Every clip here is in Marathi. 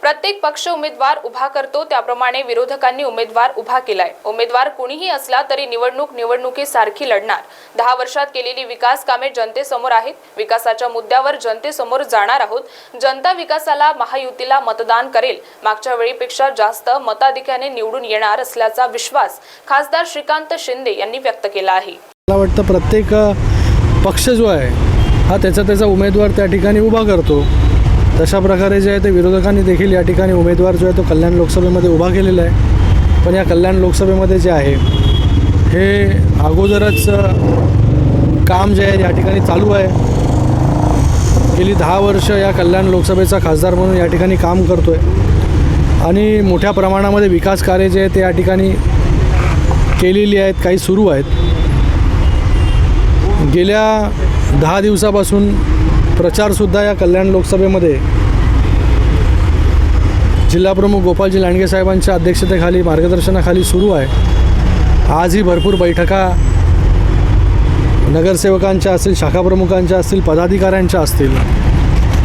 प्रत्येक पक्ष उमेदवार उभा करतो त्याप्रमाणे विरोधकांनी उमेदवार उभा केलाय. उमेदवार कुणीही असला तरी निवडणूक निवडणुकीसारखी लढणार. दहा वर्षात केलेली विकास कामे जनतेसमोर आहेत. विकासाच्या मुद्द्यावर जनतेसमोर जाणार आहोत. जनता विकासाला महायुतीला मतदान करेल. मागच्या वेळीपेक्षा जास्त मताधिक्याने निवडून येणार असल्याचा विश्वास खासदार श्रीकांत शिंदे यांनी व्यक्त केला आहे. मला वाटतं प्रत्येक पक्ष जो आहे हा त्याचा त्याचा उमेदवार त्या ठिकाणी उभा करतो. तशा प्रकारे जे आहे ते विरोधकांनी देखील या ठिकाणी उमेदवार जो आहे तो कल्याण लोकसभेमध्ये उभा केलेला आहे. पण या कल्याण लोकसभेमध्ये जे आहे हे अगोदरच काम जे आहे या ठिकाणी चालू आहे. गेली दहा वर्ष या कल्याण लोकसभेचा खासदार म्हणून या ठिकाणी काम करतो आहे आणि मोठ्या प्रमाणामध्ये विकास कार्य जे आहे ते या ठिकाणी केलेली आहेत काही सुरू आहेत. गेल्या दहा दिवसापासून प्रचारसुद्धा या कल्याण लोकसभेमध्ये जिल्हाप्रमुख गोपालजी लांडगे साहेबांच्या अध्यक्षतेखाली मार्गदर्शनाखाली सुरू आहे. आजही भरपूर बैठका नगरसेवकांच्या असतील शाखाप्रमुखांच्या असतील पदाधिकाऱ्यांच्या असतील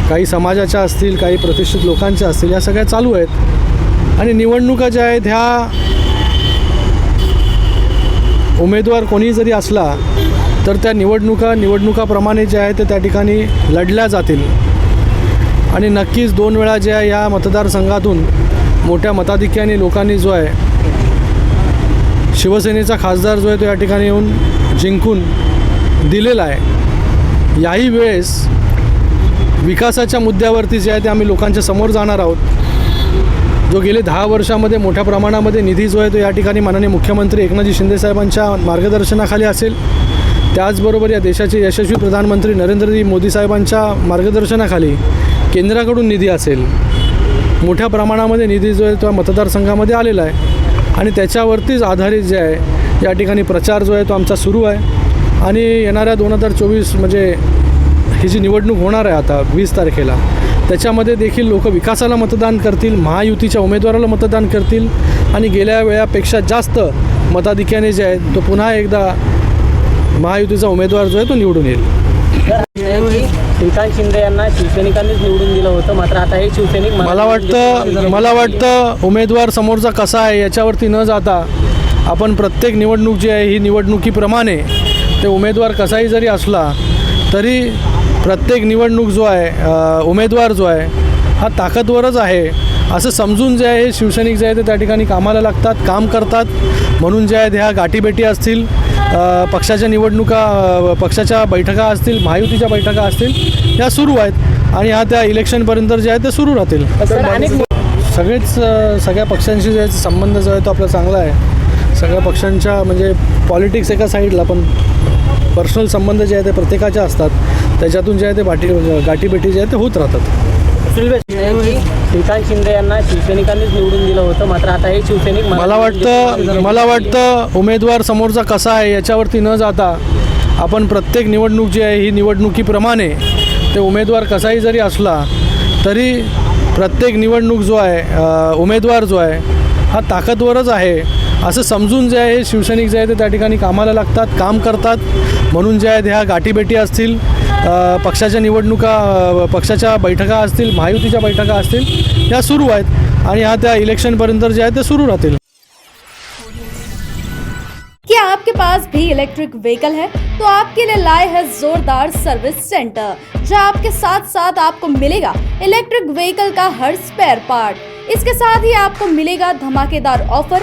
काही समाजाच्या असतील काही प्रतिष्ठित लोकांच्या असतील या सगळ्या चालू आहेत. आणि निवडणुका ज्या आहेत ह्या उमेदवार कोणी जरी असला तर त्या निवडणुका निवडणुकाप्रमाणे जे आहे ते त्या ठिकाणी लढल्या जातील. आणि नक्कीच दोन वेळा ज्या या मतदारसंघातून मोठ्या मताधिक्याने लोकांनी जो आहे शिवसेनेचा खासदार जो आहे तो या ठिकाणी येऊन जिंकून दिलेला आहे. याही वेळेस विकासाच्या मुद्द्यावरती जे आहे ते आम्ही लोकांच्या समोर जाणार आहोत. जो गेले दहा वर्षामध्ये मोठ्या प्रमाणामध्ये निधी जो आहे तो या ठिकाणी माननीय मुख्यमंत्री एकनाथजी शिंदेसाहेबांच्या मार्गदर्शनाखाली असेल. त्याचबरोबर या देशाचे यशस्वी प्रधानमंत्री नरेंद्रजी मोदी साहेबांच्या मार्गदर्शनाखाली केंद्राकडून निधी असेल. मोठ्या प्रमाणामध्ये निधी जो आहे तो मतदारसंघामध्ये आलेला आहे. आणि त्याच्यावरतीच आधारित जे आहे या ठिकाणी प्रचार जो आहे तो आमचा सुरू आहे. आणि येणाऱ्या दोन हजार चोवीस म्हणजे ही जी निवडणूक होणार आहे आता वीस तारखेला त्याच्यामध्ये देखील लोक विकासाला मतदान करतील महायुतीच्या उमेदवाराला मतदान करतील. आणि गेल्या वेळापेक्षा जास्त मताधिक्याने जे आहे तो पुन्हा एकदा महायुतीचा उमेदवार जो आहे तो निवडून येईल. श्रीकांत शिंदे यांना शिवसैनिकांनीच निवडून दिलं होतं मात्र आता हे शिवसैनिक मला वाटतं मला वाटतं उमेदवार समोरचा कसा आहे याच्यावरती न जाता आपण प्रत्येक निवडणूक जी आहे ही निवडणुकीप्रमाणे ते उमेदवार कसाही जरी असला तरी प्रत्येक निवडणूक जो आहे उमेदवार जो आहे हा ताकदवरच आहे. असं समजून जे आहे शिवसैनिक जे आहे ते त्या ठिकाणी कामाला लागतात काम करतात. म्हणून जे आहेत ह्या गाठीभेटी असतील पक्षाच्या निवडणुका पक्षाच्या बैठका असतील महायुतीच्या बैठका असतील या सुरू आहेत. आणि ह्या त्या इलेक्शनपर्यंत जे आहे ते सुरू राहतील. सगळेच सगळ्या पक्षांशी जे आहे संबंध जो आहे तो आपला चांगला आहे. सगळ्या पक्षांच्या म्हणजे पॉलिटिक्स एका साईडला पण पर्सनल संबंध जे आहे ते प्रत्येकाचे असतात. त्याच्यातून जे आहे ते बाटी गाठीभेटी जे आहे ते होत राहतात. श्रीकांत शिंदे यांना शिवसैनिकांनीच निवडून दिलं होतं. मात्र आता हे शिवसैनिक मला वाटतं मला वाटतं उमेदवार समोरचा कसा आहे याच्यावरती न जाता आपण प्रत्येक निवडणूक जी आहे ही निवडणुकीप्रमाणे ते उमेदवार कसाही जरी असला तरी प्रत्येक निवडणूक जो आहे उमेदवार जो आहे हा ताकदवरच आहे. असं समजून जे आहे शिवसैनिक जे आहे ते त्या ठिकाणी कामाला लागतात काम करतात. म्हणून जे आहेत ह्या गाठीभेटी असतील. पक्षाच्या निवडणुका पक्षाच्या बैठका असतील, महायुतीच्या बैठका असतील, या सुरू आहेत. आणि ह्या त्या इलेक्शनपर्यंत जे आहे ते सुरू राहतील. क्या आपके पास भी इलेक्ट्रिक व्हीकल है? तो आपके लिए लाए है जोरदार सर्विस सेंटर जहाँ आपके साथ साथ आपको मिलेगा इलेक्ट्रिक व्हीकल का हर स्पेयर पार्ट इसके साथ ही आपको मिलेगा धमाकेदार ऑफ़र